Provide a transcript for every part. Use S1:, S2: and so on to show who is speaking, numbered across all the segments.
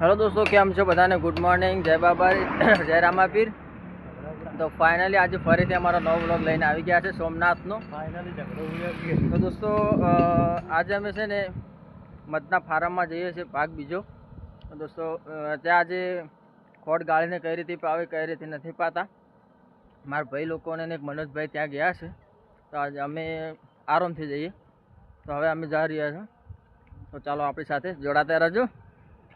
S1: Hello દોસ્તો કેમ છો બધાને ગુડ મોર્નિંગ જય બાબા જય રામાપીર તો ફાઇનલી આજે ફરીથી અમારો નવો બ્લોગ લઈને આવી ગયા છે સોમનાથનો. તો દોસ્તો આજે અમે છે ને મધના ફાર્મમાં જઈએ છીએ ભાગ બીજો. દોસ્તો ત્યાં આજે ખોટ ગાળીને કઈ રીતે પાવે કઈ રીતે નથી પાતા. મારા ભાઈ લોકોને એક મનોજભાઈ ત્યાં ગયા છે. તો આજે અમે આરામથી જઈએ. તો હવે અમે જઈ રહ્યા છીએ તો ચાલો આપણી સાથે જોડાતા રહેજો.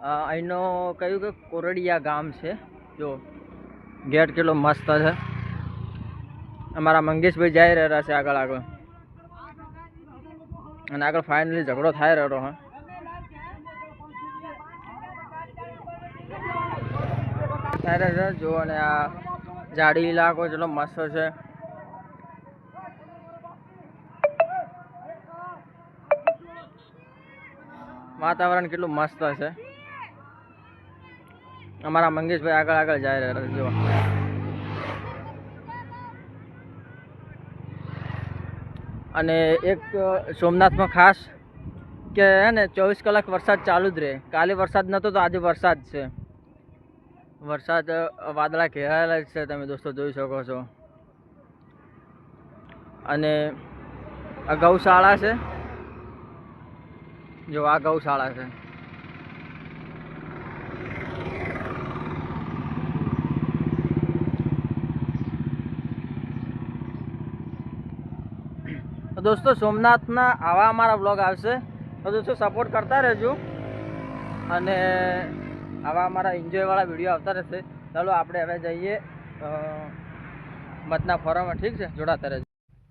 S1: અહીંનો કયું કે કોરડિયા ગામ છે? જો, ગેટ કેટલો મસ્ત છે. અમારા મંગેશભાઈ જઈ રહ્યા છે આગળ આગળ. અને આગળ ફાઇનલી ઝઘડો થાય રહ્યો હા. રહ્યો છે. જો, અને આ જાડી ઇલાકો જેટલો મસ્ત છે. વાતાવરણ કેટલું મસ્ત છે. અમારા મંગેશભાઈ આગળ આગળ જાય રહેજો અને એક સોમનાથમાં ખાસ કે હે ને, ચોવીસ કલાક વરસાદ ચાલુ જ રહે. કાલે વરસાદ નહોતો તો આજે વરસાદ છે. વરસાદ વાદળા ઘેરાયેલા જ છે, તમે દોસ્તો જોઈ શકો છો. અને આ ગૌશાળા છે. જો આ ગૌશાળા છે. દોસ્તો, સોમનાથના આવા અમારા બ્લોગ આવશે. તો દોસ્તો સપોર્ટ કરતા રહેજો. અને આવા અમારા એન્જોયવાળા વીડિયો આવતા રહેશે. ચાલો, આપણે હવે જઈએ મતના ફોરમમાં ઠીક છે? જોડાતા રહેજો.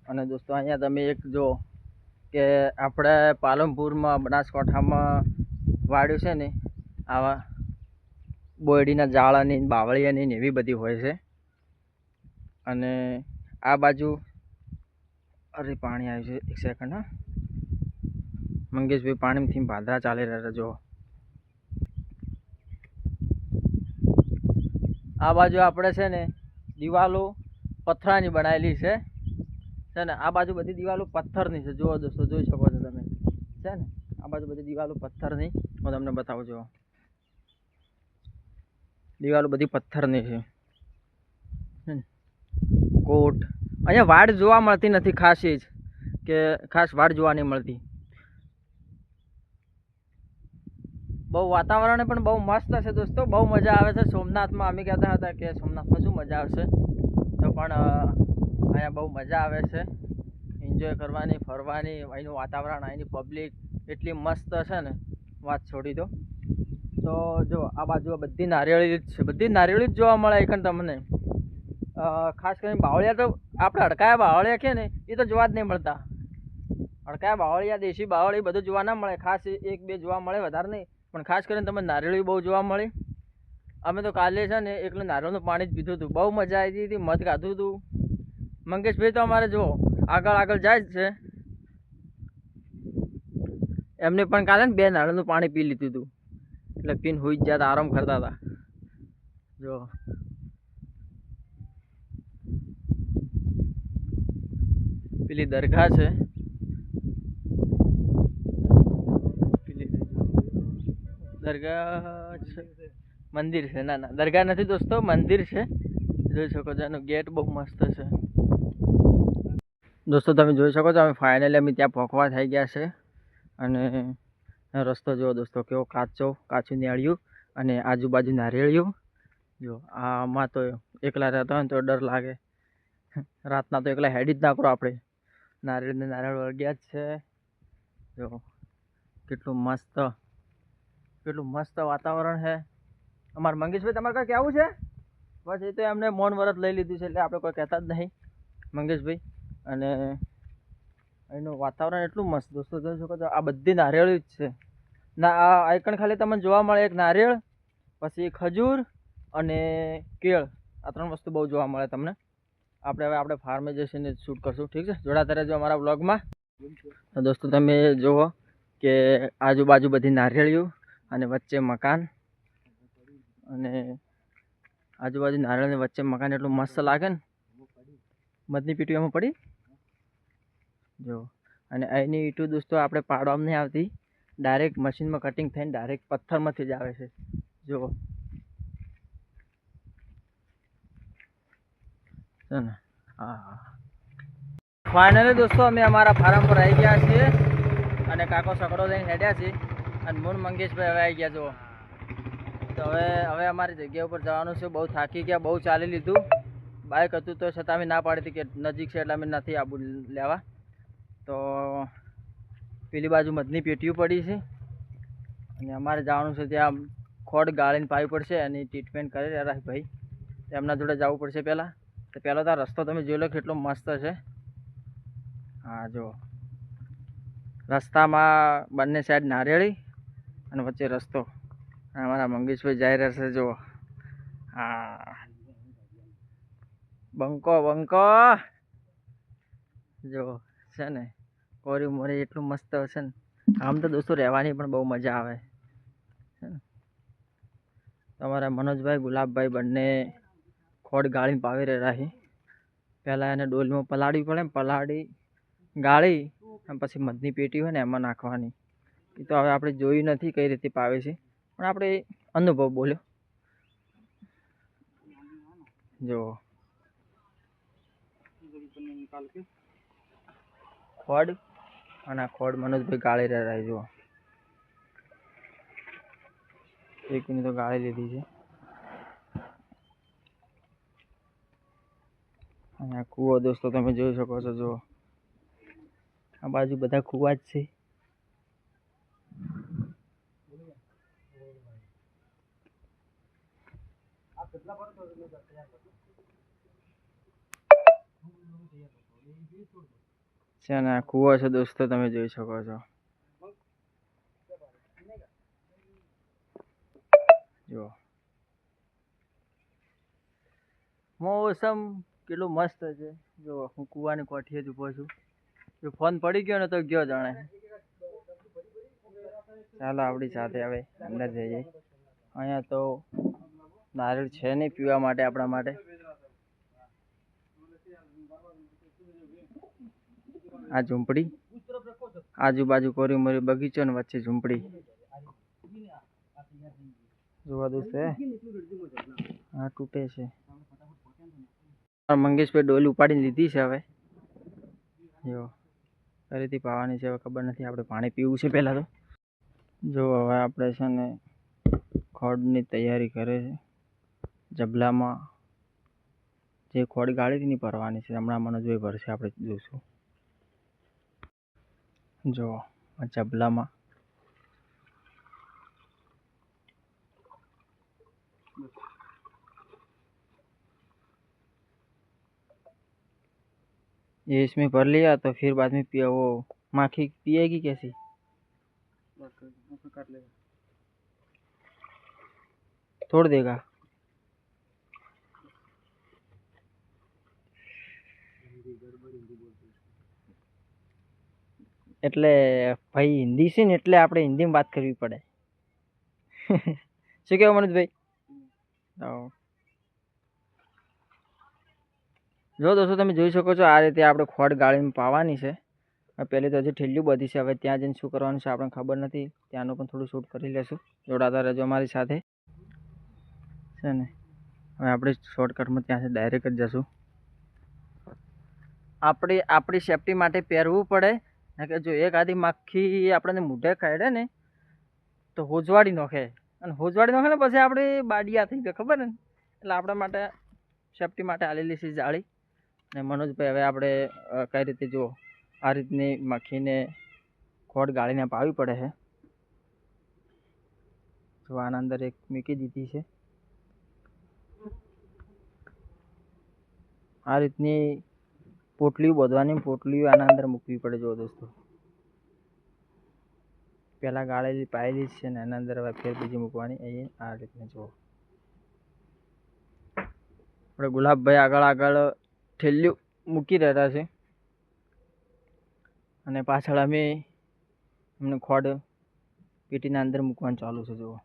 S1: અને દોસ્તો, અહીંયા તમે એક જો કે આપણે પાલનપુરમાં, બનાસકાંઠામાં વાડ્યું છે ને, આવા બોયડીના જાળાની બાવળિયાની ને એવી બધી હોય છે. અને આ બાજુ અરે, પાણી આવ્યું છે. એક સેકન્ડ હા. મંગેશભાઈ પાણીમાંથી ભાદરા ચાલી રહ્યા જો આ બાજુ આપણે છે ને, દિવાલો પથરાની બનાવેલી છે. છે ને, આ બાજુ બધી દિવાલો પથ્થરની છે. જુઓ દોસ્તો, જોઈ શકો છો તમે. છે ને, આ બાજુ બધી દિવાલો પથ્થરની. હું તમને બતાવું છું દિવાલો બધી પથ્થરની છે. કોટ અહીંયા વાડ જોવા મળતી નથી ખાસ જ કે ખાસ વાડ જોવા નહીં મળતી. બહુ વાતાવરણ પણ બહુ મસ્ત છે દોસ્તો, બહુ મજા આવે છે. સોમનાથમાં અમે કહેતા હતા કે સોમનાથમાં શું મજા આવશે? તો પણ અહીંયા બહુ મજા આવે છે. એન્જોય કરવાની, ફરવાની, અહીંનું વાતાવરણ, અહીંની પબ્લિક એટલી મસ્ત છે ને, વાત છોડી દો. તો જો, આ બાજુ બધી નારિયેળી જ છે. બધી નારિયેળી જ જોવા મળે એકન તમને. ખાસ કરીને બાવળિયા તો આપણે અડકાયા બાવળિયા છે ને, એ તો જોવા જ નહીં મળતા. અડકાયા બાવળિયા, દેશી બાવળી બધું જોવા ના મળે. ખાસ એક બે જોવા મળે વધારે નહીં. પણ ખાસ કરીને તમે નારિયેળી બહુ જોવા મળે. અમે તો કાલે છે ને એકલું નારિયેળનું પાણી જ પીધું હતું. બહુ મજા આવી હતી, મધ ખાધું હતું. મંગેશભાઈ તો અમારે જુઓ, આગળ આગળ જાય જ છે. એમને પણ કાલે ને બે નારિયેળનું પાણી પી લીધું હતું. એટલે પીને હોઈ જ જ્યાં આરામ કરતા હતા. જો પેલી દરગાહ છે. દરગાહ છે. મંદિર છે. ના ના, દરગાહ નથી દોસ્તો, મંદિર છે. જોઈ શકો છો, એનો ગેટ બહુ મસ્ત છે. દોસ્તો, તમે જોઈ શકો છો, અમે ફાઇનલી અમે ત્યાં પહોંચવા થઈ ગયા છે. અને રસ્તો જુઓ દોસ્તો, કેવો કાચો, કાચું નિયાળ્યું અને આજુબાજુ નારિયેળિયું જો, આમાં તો એકલા રહેતા હોય તો ડર લાગે. રાતના તો એકલા હેડી જ ના કરો આપણે. નારિયેળ ને નારિયેળ વળગ્યા જ છે. જો, કેટલું મસ્ત કેટલું મસ્ત વાતાવરણ છે. અમારે મંગેશભાઈ, તમારે કાંઈ કહેવું છે? બસ એ તો એમને મૌન વ્રત લઈ લીધું છે, એટલે આપણે કોઈ કહેતા જ નહીં. મંગેશભાઈ, અને એનું વાતાવરણ એટલું મસ્ત. દોસ્તો જોઈ શકો તો આ બધી નારિયેળી જ છે. ના, આ આઈકણ ખાલી તમને જોવા મળે એક નારિયેળ, પછી ખજૂર અને કેળ. આ ત્રણ વસ્તુ બહુ જોવા મળે તમને. આપણે હવે આપણે ફાર્મે જઈને શૂટ કરશું, ઠીક છે? જોડાતા રહેજો અમારા બ્લોગમાં દોસ્તો તમે જુઓ કે આજુબાજુ બધી નારિયેળીઓ અને વચ્ચે મકાન અને આજુબાજુ નારિયેળ વચ્ચે મકાન એટલું મસ્ત લાગે ને? મધની પીટી એમાં પડી? જો અને અહીંની ઈટું દોસ્તો આપણે પાડવામાં નહીં આવતી. ડાયરેક્ટ મશીનમાં કટિંગ થઈને ડાયરેક્ટ પથ્થરમાંથી જ આવે છે. જુઓ. છે ને? હા. ફાઇનલી દોસ્તો, અમે અમારા ફાર્મ પર આવી ગયા છીએ અને કાકો સકડો લઈને હેડ્યા છીએ અને મૂન મંગેશભાઈ હવે આવી ગયા, જુઓ. તો હવે હવે અમારી જગ્યા ઉપર જવાનું છે. બહુ થાકી ગયા, બહુ ચાલી લીધું. બાઇક હતું તો છતાં અમે ના પાડી હતી કે નજીક છે એટલે અમે નથી આબુ લેવા. તો પેલી બાજુ મધની પેટીઓ પડી છે. અને અમારે જવાનું છે ત્યાં ખોડ ગાળીને પાવી પડશે એની ટ્રીટમેન્ટ કરી રહ્યા ભાઈ. એમના જોડે જવું પડશે પહેલાં. તો પહેલો તો રસ્તો તમે જોઈ લો કેટલો મસ્ત છે. હા જો રસ્તામાં બંને સાઈડ નારિયેળી અને વચ્ચે રસ્તો. અમારા મંગેશભાઈ જઈ રહ્યા જો હા. બંકો બંકો. જો છે ને. કોરી મોરી એટલું મસ્ત હશે ને. આમ તો દોસ્તો રહેવાની પણ બહુ મજા આવે. છે ને. તમારા મનોજભાઈ, ગુલાબભાઈ બંને ખોડ ગાળીને પાવી છે પહેલાં એને ડોલમાં પલાળવી પડે પલાળી, ગાળી અને પછી મધની પેટી હોય ને એમાં નાખવાની. એ તો હવે આપણે જોયું નથી કઈ રીતે પાવે છે. પણ આપણે અનુભવ બોલ્યો. જો. ખોડ અને આ ખોડ મનોજભાઈ ગાળી રહ્યા જુઓ. એક એકની તો ગાળી લીધી છે. અને કૂવો દોસ્તો તમે જોઈ શકો છો જો આ બાજુ બધા કૂવા જ છે. છે ને, આ કૂવો છે દોસ્તો, તમે જોઈ શકો છો. જો મોસમ કેટલું મસ્ત છે. જો, હું કૂવાની કોઠીએ જ ઊભો છું. જો ફોન પડી ગયો ને તો ગયો જાણે. ચાલો, આપણી સાથે હવે અંદર જઈએ. અહીંયા તો નારિયેળ છે નહીં પીવા માટે, આપણા માટે. આ ઝૂંપડી. આજુબાજુ કોરી મોરી બગીચો ને વચ્ચે ઝૂંપડી. જોવા દોસ્ત હા, તૂટે છે. મંગેશભાઈ ડોલી ઉપાડીને લીધી છે હવે. જો, ફરીથી પાવાની છે, હવે ખબર નથી આપણે પાણી પીવું છે પહેલાં તો. જો, હવે આપણે છે ને ખોડની તૈયારી કરે છે. જબલામાં જે ખોડ ગાળી હતી ભરવાની છે. હમણાં મને જોઈ ભરશે, આપણે જોઈશું જો જબલામાં ये इसमें भर लिया तो फिर बाद में पिया वो माखी पिएगी कैसी छोड़ देगा એટલે ભાઈ હિન્દી છે ને એટલે આપણે હિન્દીમાં વાત કરવી પડે શું કહેવું મનોજભાઈ હા જો દોસ્તો તમે જોઈ શકો છો, આ રીતે આપણે ખોડ ગાળીને પાવાની છે. પહેલી તો હજી ઠેલ્યું બધી છે, હવે ત્યાં જઈને શું કરવાનું છે આપણને ખબર નથી. ત્યાંનું પણ થોડું શૂટ કરી લેશું. જોડાતા રહેજો અમારી સાથે. છે ને? હવે આપણે શોર્ટકટમાં ત્યાંથી ડાયરેક્ટ જ જશું. આપણે, આપણી સેફટી માટે પહેરવું પડે. ને કે જો એક આધી માખી આપણને મૂઢે ખાડે ને, તો હોજવાડી નોખે. અને હોજવાડી નોખે ને પછી આપણે બાડિયા થઈ ગયા ખબર ને? એટલે આપણા માટે સેફટી માટે આલેલી છે જાળી. ને મનોજભાઈ, હવે આપણે કઈ રીતે જુઓ? આ રીતની માખીને ખોડ ગાળીને પાવી પડે છે જો આના અંદર એક મૂકી દીધી છે. આ રીતની પોટલીઓ, બોધવાની પોટલીઓ આના અંદર મૂકવી પડે જો દોસ્તો. પહેલાં ગાળેલી પાયેલી છે ને એના અંદર હવે ફેર બીજી મૂકવાની. અહીં આ રીતને જુઓ. આપણે ગુલાબભાઈ આગળ આગળ ઠેલ્યું મૂકી રહ્યા છે. અને પાછળ અમે એમને ખોડ પેટીના અંદર મૂકવાનું ચાલુ છે, જુઓ.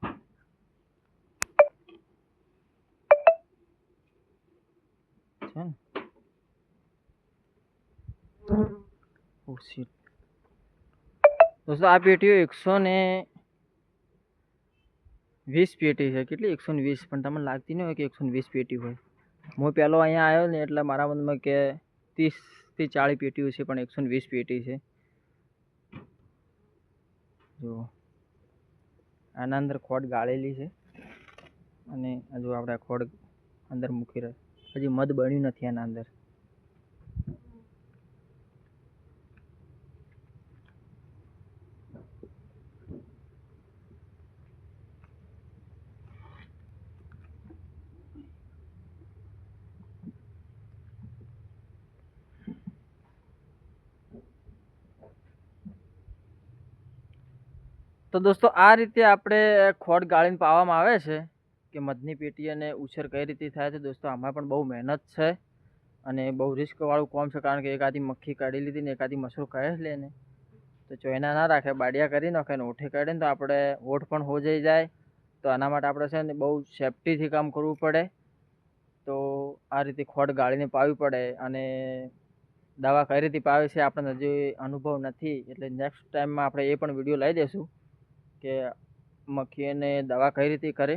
S1: છે ને? Oh. દોસ્તો, આ પેટીઓ એકસો ને વીસ પેટી છે. કેટલી? એકસો વીસ. પણ તમને લાગતી નહીં હોય કે એકસો વીસ પેટી હોય. હું પહેલો અહીંયા આવ્યો ને એટલે મારા મનમાં કે ત્રીસથી ચાળીસ પેટીઓ છે, પણ એકસો વીસ પેટી છે. જો. આના અંદર ખોટ ગાળેલી છે. અને હજુ આપણે ખોડ અંદર મૂકી રહ્યા. હજી મધ બન્યું નથી આના અંદર. તો દોસ્તો, આ રીતે આપણે ખોટ ગાળીને પાવામાં આવે છે કે મધની પેટી અને ઉછેર કઈ રીતે થાય છે દોસ્તો, આમાં પણ બહુ મહેનત છે અને બહુ રિસ્કવાળું કોમ છે કારણ કે એકાદી મક્ખી કાઢી લીધી ને એકાદી મસરૂ કહે લે ને. તો ચોયના ના રાખે, બાડિયા કરી નાખે ને ઓઠે કાઢે ને તો આપણે ઓઠ પણ હો જઈ જાય. તો આના માટે આપણે છે ને બહુ સેફટીથી કામ કરવું પડે. તો આ રીતે ખોટ ગાળીને પાવી પડે અને દવા કઈ રીતે પાવે છે આપણને હજી અનુભવ નથી. એટલે નેક્સ્ટ ટાઈમમાં આપણે એ પણ વીડિયો લઈ દઈશું કે મક્ખીને દવા કઈ રીતે કરે?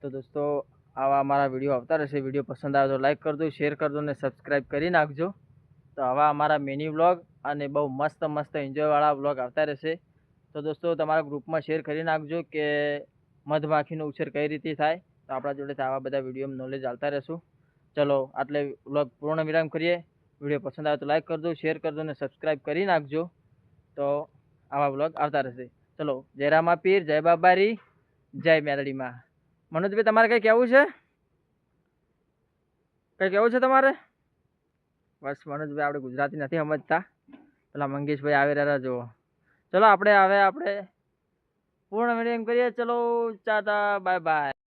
S1: તો દોસ્તો, આવા અમારા વીડિયો આવતા રહેશે. વીડિયો પસંદ આવે તો લાઈક કરજો શેર કરજો અને સબસ્ક્રાઈબ કરી નાખજો. તો આવા અમારા મિની વ્લોગ અને બહુ મસ્ત મસ્ત એન્જોયવાળા વ્લોગ આવતા રહેશે. તો દોસ્તો, તમારા ગ્રુપમાં શેર કરી નાખજો કે મધમાખીનો ઉછેર કઈ રીતે થાય. તો આપણા જોડે આવા બધા વીડિયો નોલેજ આવતા રહેશું. ચલો, આટલે વ્લોગ પૂર્ણ વિરામ કરીએ. વીડિયો પસંદ આવે તો લાઈક કરજો શેર કરજો અને સબસ્ક્રાઈબ કરી નાખજો. તો આવા વ્લોગ આવતા રહેશે. ચલો, જય રામા પીર જય બાબારી, જય મેલડીમાં. મનોજભાઈ, તમારે કંઈ કહેવું છે? કંઈ કહેવું છે તમારે? બસ, મનોજભાઈ આપણે ગુજરાતી નથી સમજતા. પેલા મંગેશભાઈ આવી રહ્યા જુઓ. ચલો, આપણે હવે આપણે પૂર્ણ વિરામ કરીએ. ચલો ચાતા બાય બાય